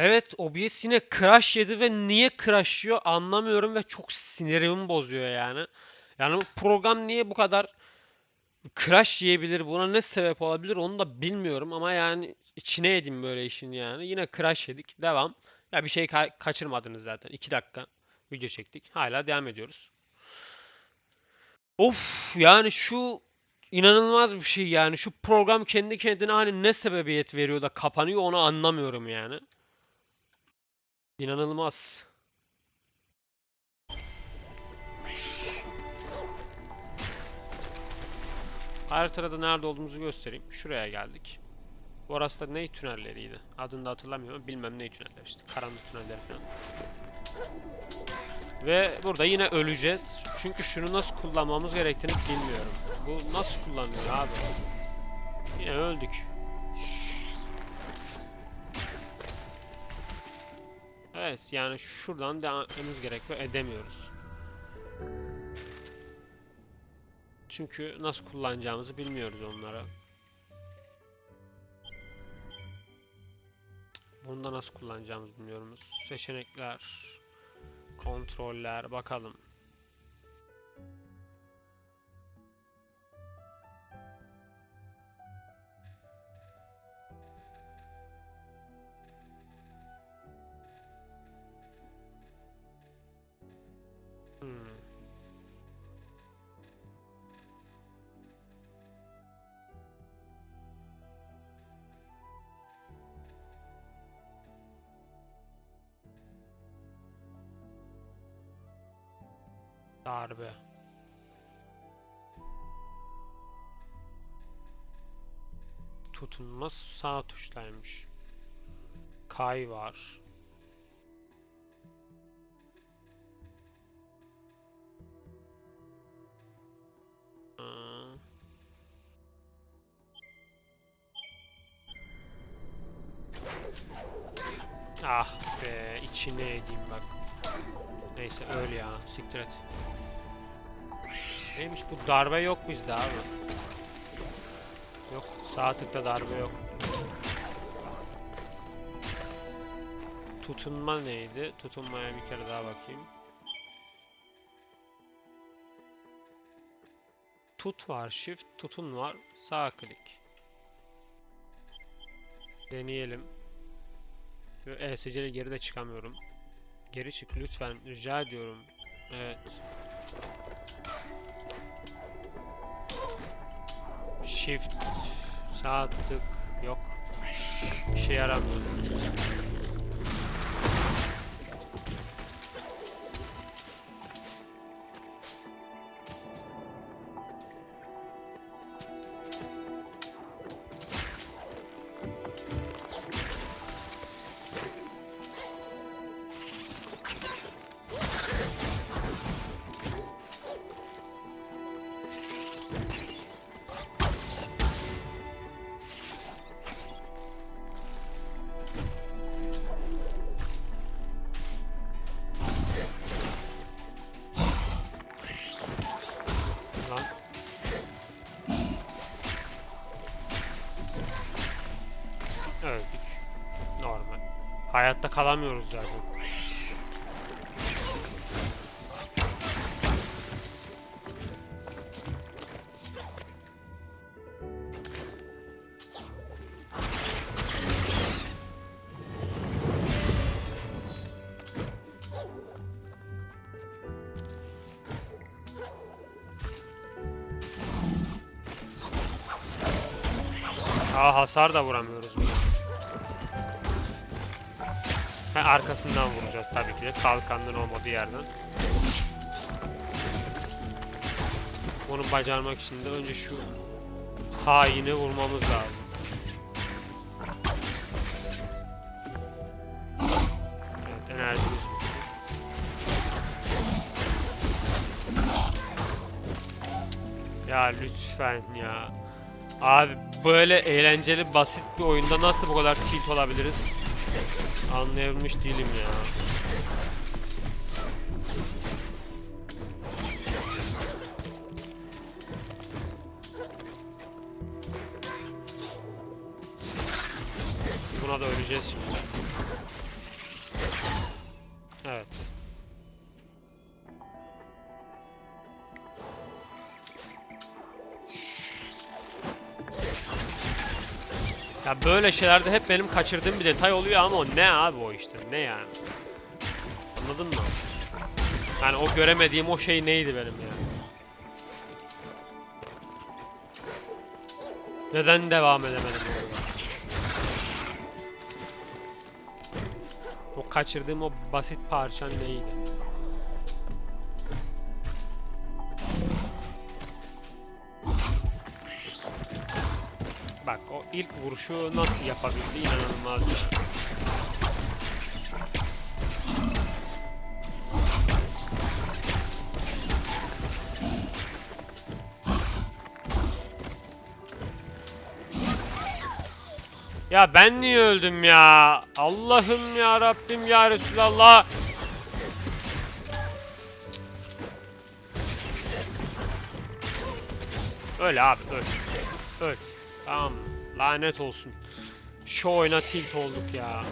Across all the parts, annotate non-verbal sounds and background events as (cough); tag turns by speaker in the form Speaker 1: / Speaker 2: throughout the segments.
Speaker 1: Evet OBS yine crash yedi ve niye crash yiyor anlamıyorum ve çok sinirimi bozuyor yani. Yani program niye bu kadar crash yiyebilir buna ne sebep olabilir onu da bilmiyorum ama yani içine yedim böyle işin yani. Yine crash yedik devam. Ya bir şey ka- kaçırmadınız zaten 2 dakika video çektik hala devam ediyoruz. Of yani şu inanılmaz bir şey yani şu program kendi kendine hani ne sebebiyet veriyor da kapanıyor onu anlamıyorum yani. İnanılmaz. Haritada nerede olduğumuzu göstereyim. Şuraya geldik. Orası da ne tünelleriydi? Adını da hatırlamıyorum. Bilmem ne tüneller işte. Karanlık tüneller falan. Ve burada yine öleceğiz. Çünkü şunu nasıl kullanmamız gerektiğini bilmiyorum. Bu nasıl kullanılıyor abi? Yine öldük. Evet yani şuradan devam etmemiz gerekiyor. Edemiyoruz. Çünkü nasıl kullanacağımızı bilmiyoruz onlara. Bunu da nasıl kullanacağımızı bilmiyoruz. Seçenekler, kontroller, bakalım. Darbe. Tutunma sağ tuşlaymış. Kay var. Ah be içine edeyim bak. Neyse öl ya siktir et. Neymiş bu darbe yok bizde abi. Yok sağ tıkta darbe yok. Tutunma neydi? Tutunmaya bir kere daha bakayım. Tut var, shift, tutun var, sağ klik. Deneyelim. ESC'yle geri de çıkamıyorum. Geri çık lütfen, rica ediyorum. Evet. Shift, sağ tık, yok. Bir şey yaramıyor. Hayatta kalamıyoruz zaten. Aa hasar da vuramıyoruz arkasından vuracağız tabii ki de kalkanın olmadığı yerden. Onu başarmak için de önce şu haini vurmamız lazım. Evet enerjimiz. Ya lütfen ya. Abi böyle eğlenceli basit bir oyunda nasıl bu kadar tilt olabiliriz? Anlayabilmiş değilim ya. Böyle şeylerde hep benim kaçırdığım bir detay oluyor ama o ne abi o işte ne yani. Anladın mı? Yani o göremediğim o şey neydi benim yani. Neden devam edemedim orada? O kaçırdığım o basit parça neydi? Bak o ilk vuruşu nasıl yapabildi inanılmaz ya. Ben niye öldüm ya? Allah'ım ya Rabbim ya Resulallah. Öl abi öl. Öl. Tamam. Lanet olsun. Şu oyuna tilt olduk ya.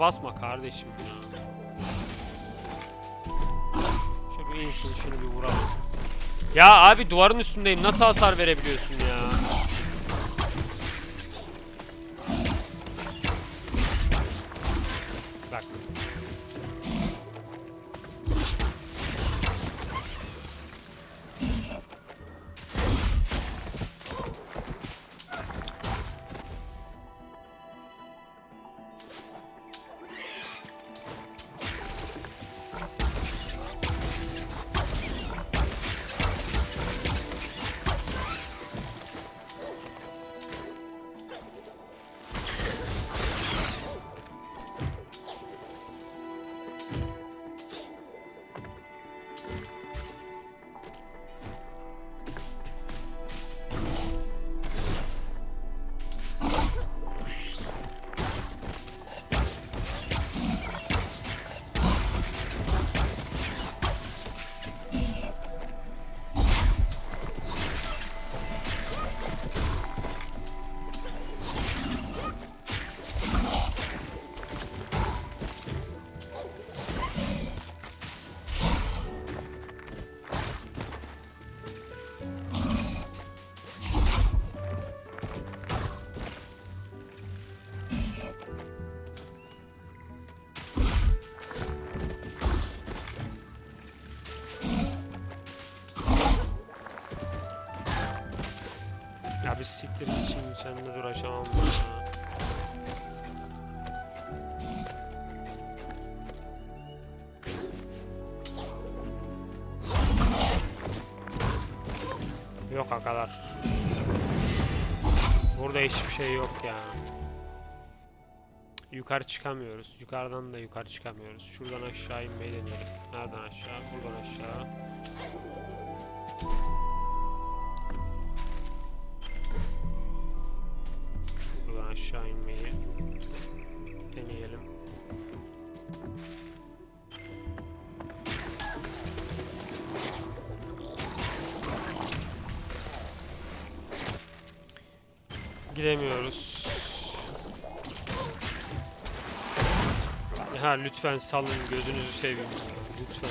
Speaker 1: Basma kardeşim ya. Şu bir insin şunu bir vuralım. Ya abi duvarın üstündeyim. Nasıl hasar verebiliyorsun ya? Bak. Kadar. Burada hiçbir şey yok ya. Yukarı çıkamıyoruz. Yukarıdan da yukarı çıkamıyoruz. Şuradan aşağı inmeyi deneyelim. Nereden aşağı? Buradan aşağı. Lütfen salın gözünüzü seveyim lütfen.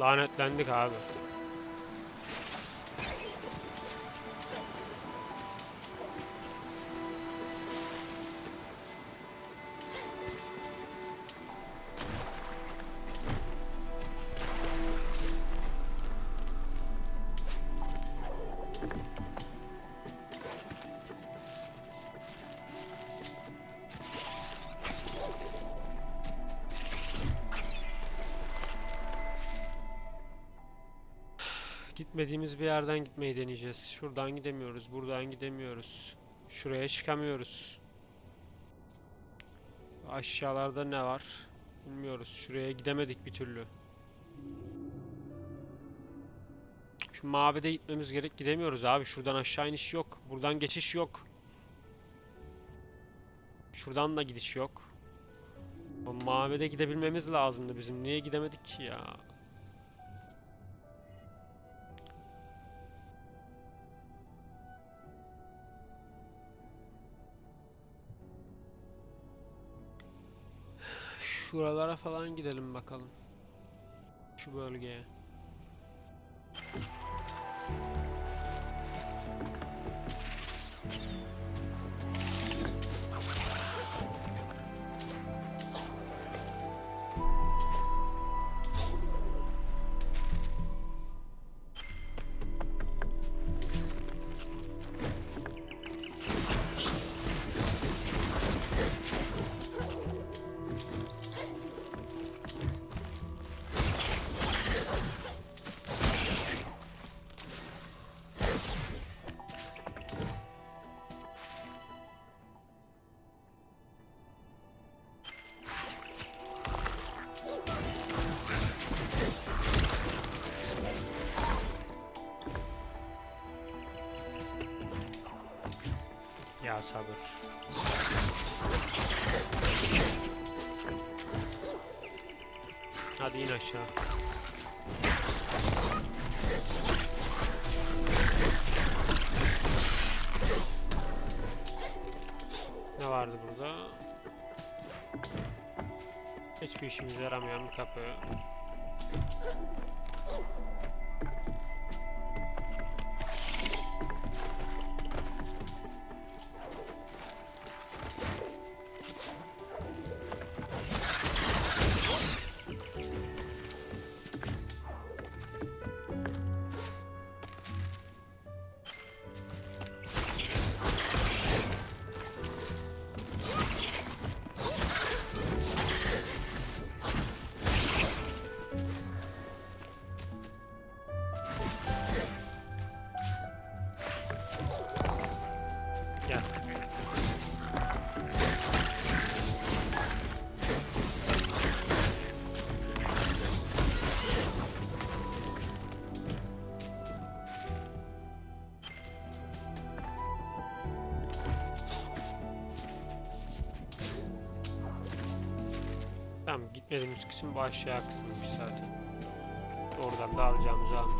Speaker 1: Lanetlendik abi. Gitmediğimiz bir yerden gitmeyi deneyeceğiz. Şuradan gidemiyoruz, buradan gidemiyoruz. Şuraya çıkamıyoruz. Aşağılarda ne var? Bilmiyoruz. Şuraya gidemedik bir türlü. Şu mabede gitmemiz gerek. Gidemiyoruz abi. Şuradan aşağı iniş yok. Buradan geçiş yok. Şuradan da gidiş yok. O mabede gidebilmemiz lazımdı bizim. Niye gidemedik ki ya? Şuralara falan gidelim bakalım. Şu bölgeye. Sabır. Hadi in aşağı. Ne vardı burada? Hiçbir işimize yaramayan kapı. Gitmediğimiz kısım bu aşağı kısımmış zaten. Oradan da alacağımızı almışız.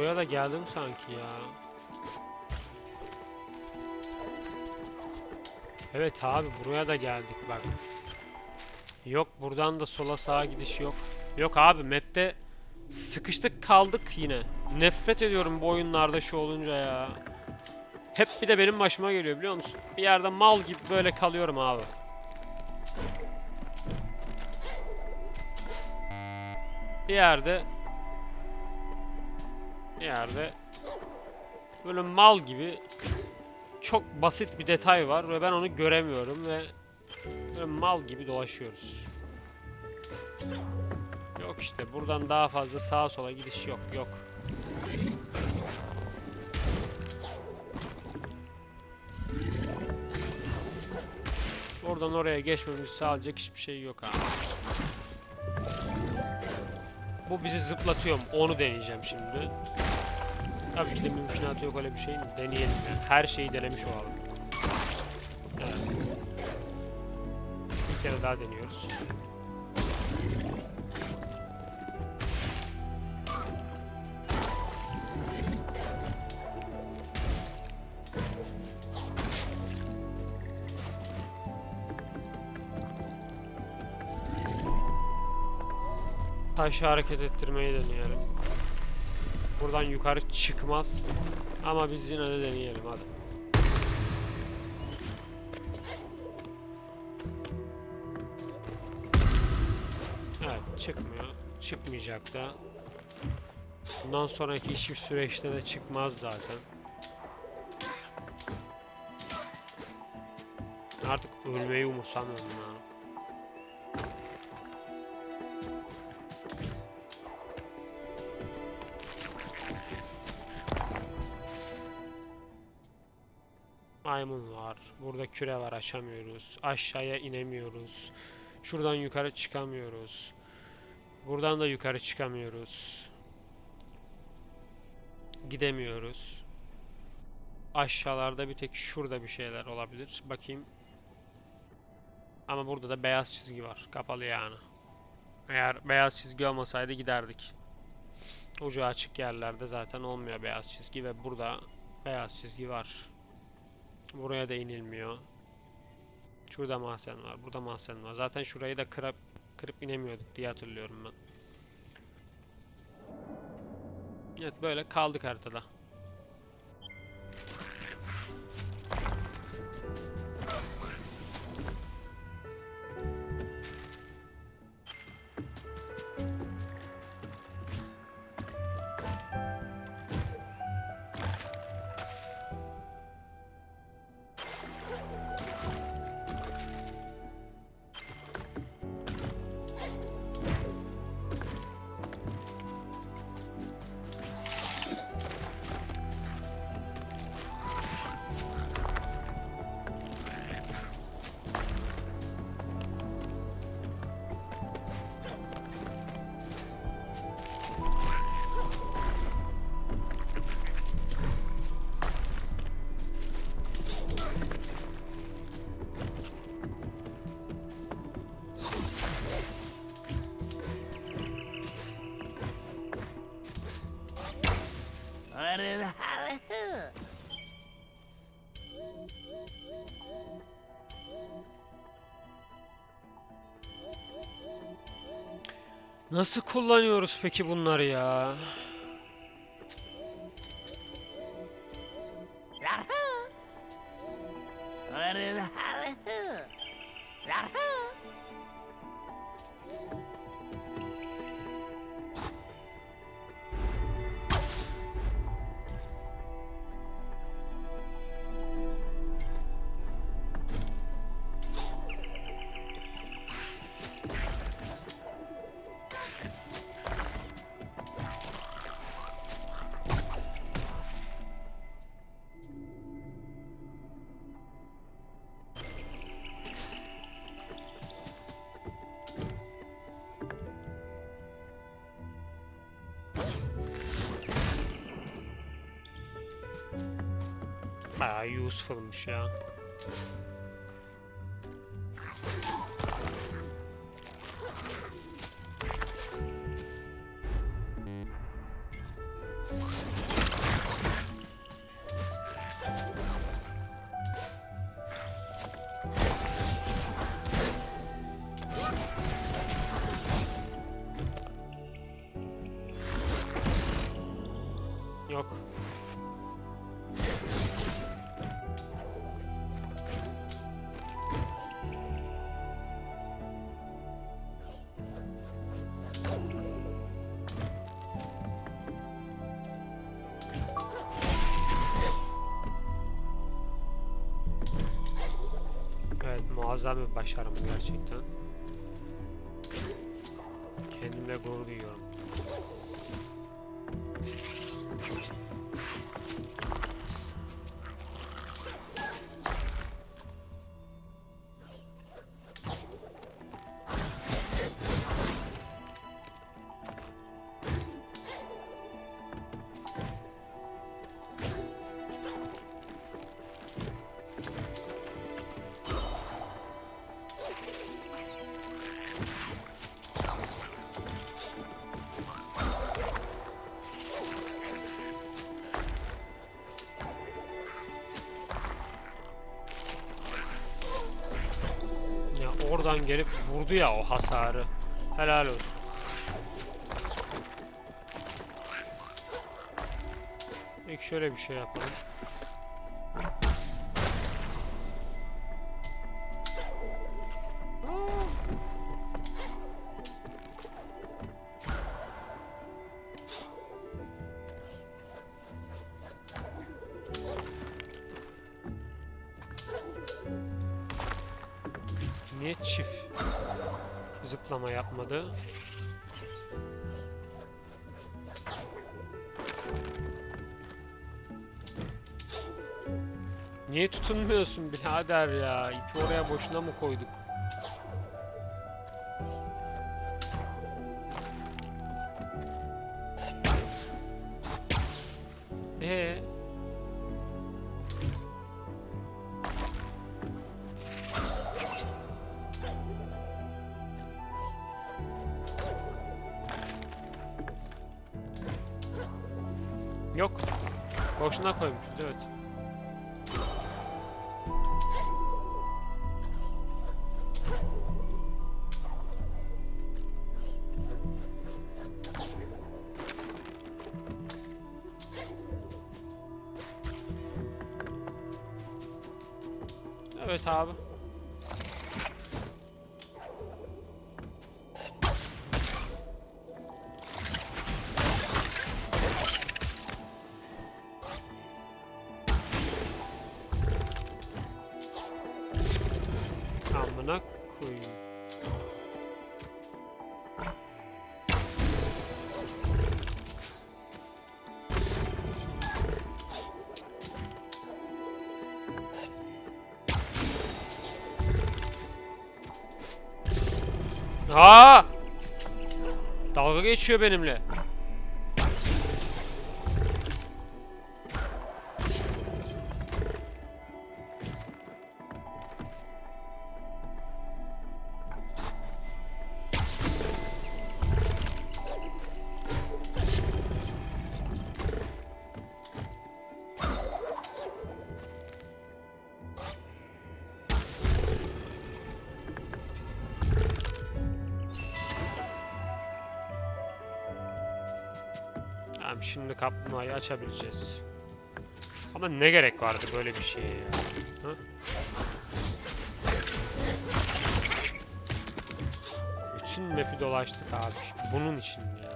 Speaker 1: Buraya da geldim sanki ya. Evet abi buraya da geldik bak. Yok buradan da sola sağa gidiş yok. Yok abi map'te sıkıştık kaldık yine. Nefret ediyorum bu oyunlarda şu olunca ya. Hep bir de benim başıma geliyor biliyor musun? Bir yerde mal gibi böyle kalıyorum abi. Bir yerde bir yerde böyle mal gibi çok basit bir detay var ve ben onu göremiyorum ve böyle mal gibi dolaşıyoruz. Yok işte buradan daha fazla sağa sola gidiş yok yok. Oradan oraya geçmemizi sağlayacak hiçbir şey yok abi. Bu bizi zıplatıyor? Onu deneyeceğim şimdi. Tabii ki de mümkünatı yok öyle bir şey mi? Deneyelim yani. Her şeyi denemiş olalım. Evet. Bir kere daha deniyoruz. Taşı hareket ettirmeyi deneyelim. Buradan yukarı çıkmaz. Ama biz yine de deneyelim hadi. Evet çıkmıyor. Çıkmayacak da. Bundan sonraki hiçbir süreçte de çıkmaz zaten. Artık ölmeyi umursamıyorum yani. Maymun var. Burada küre var açamıyoruz. Aşağıya inemiyoruz. Şuradan yukarı çıkamıyoruz. Buradan da yukarı çıkamıyoruz. Gidemiyoruz. Aşağılarda bir tek şurada bir şeyler olabilir. Bakayım. Ama burada da beyaz çizgi var. Kapalı yani. Eğer beyaz çizgi olmasaydı giderdik. Ucu açık yerlerde zaten olmuyor beyaz çizgi ve burada beyaz çizgi var. Buraya da inilmiyor. Şurada mahzen var, burada mahzen var. Zaten şurayı da kırıp kırıp inemiyorduk diye hatırlıyorum ben. Evet böyle kaldık haritada. Nasıl kullanıyoruz peki bunları ya? Ah, useful, ya. Muazzam bir başarım gerçekten. Kendimle gurur duyuyorum. vurdu ya o hasarı. Helal olsun. İlk şöyle bir şey yapalım. Birader ya? İpi oraya boşuna mı koyduk? Ee, yok. Boşuna koymuşuz. Evet Aa! Dalga geçiyor benimle. Açabileceğiz. Ama ne gerek vardı böyle bir şeye ya? Hı? Bütün map'i dolaştık abi. Bunun için yani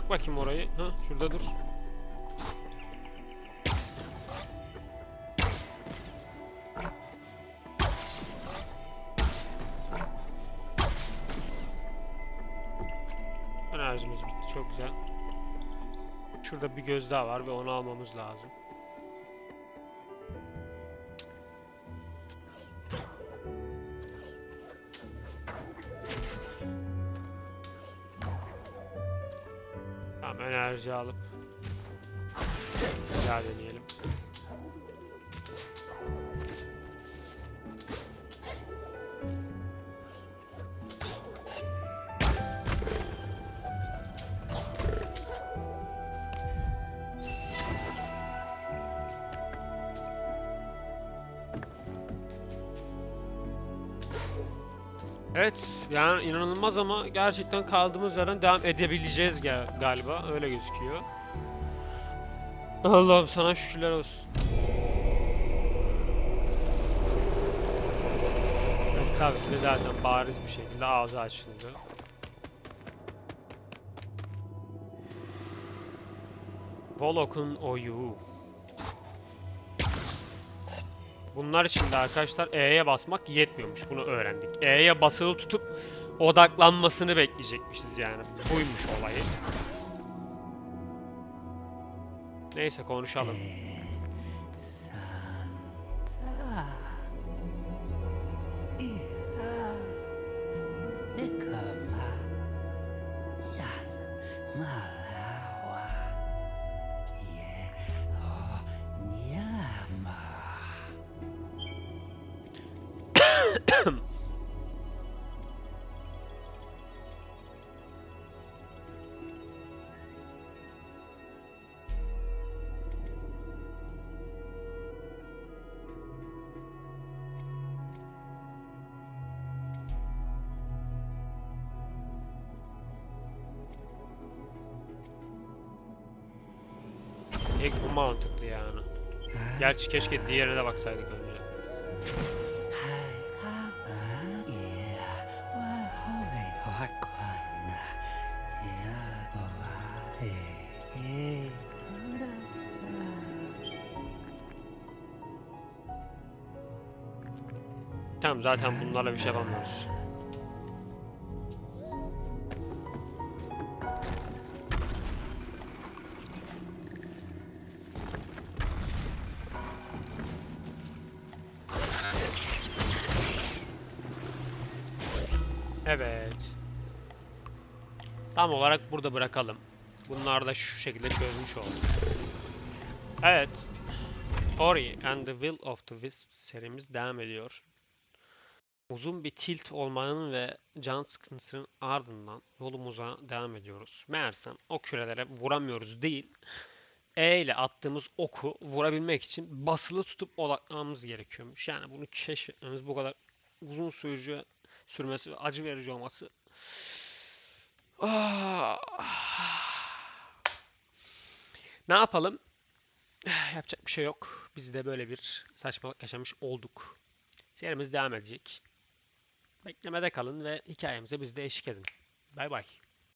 Speaker 1: Bırak bakayım orayı. Ha, şurada dur. Enerjimiz bitti. Çok güzel. Şurada bir göz daha var ve onu almamız lazım. Enerji alıp bir yani inanılmaz ama gerçekten kaldığımız yerden devam edebileceğiz ga- galiba öyle gözüküyor. Allah'ım sana şükürler olsun. Tabii ki zaten bariz bir şekilde ağzı açıldı. Volok'un oyu. Bunlar için de arkadaşlar E'ye basmak yetmiyormuş. Bunu öğrendik. E'ye basılı tutup odaklanmasını bekleyecekmişiz yani. Buymuş olayı. Neyse konuşalım. İlk bu mantıklı yani. Gerçi keşke diğerine de baksaydık önce. Tamam zaten bunlarla bir şey yapamıyoruz. Evet. Tam olarak burada bırakalım. Bunlar da şu şekilde çözmüş olduk. Evet. Ori and the Will of the Wisp serimiz devam ediyor. Uzun bir tilt olmanın ve can sıkıntısının ardından yolumuza devam ediyoruz. Meğersem o kürelere vuramıyoruz değil, E ile attığımız oku vurabilmek için basılı tutup odaklanmamız gerekiyormuş. Yani bunu keşfetmemiz bu kadar uzun sürücü sürmesi acı verici olması Ah. Ne yapalım? (sighs) Yapacak bir şey yok. Biz de böyle bir saçmalık yaşamış olduk. Serimiz devam edecek. Beklemede kalın ve hikayemize biz de eşlik edin. Bay bay.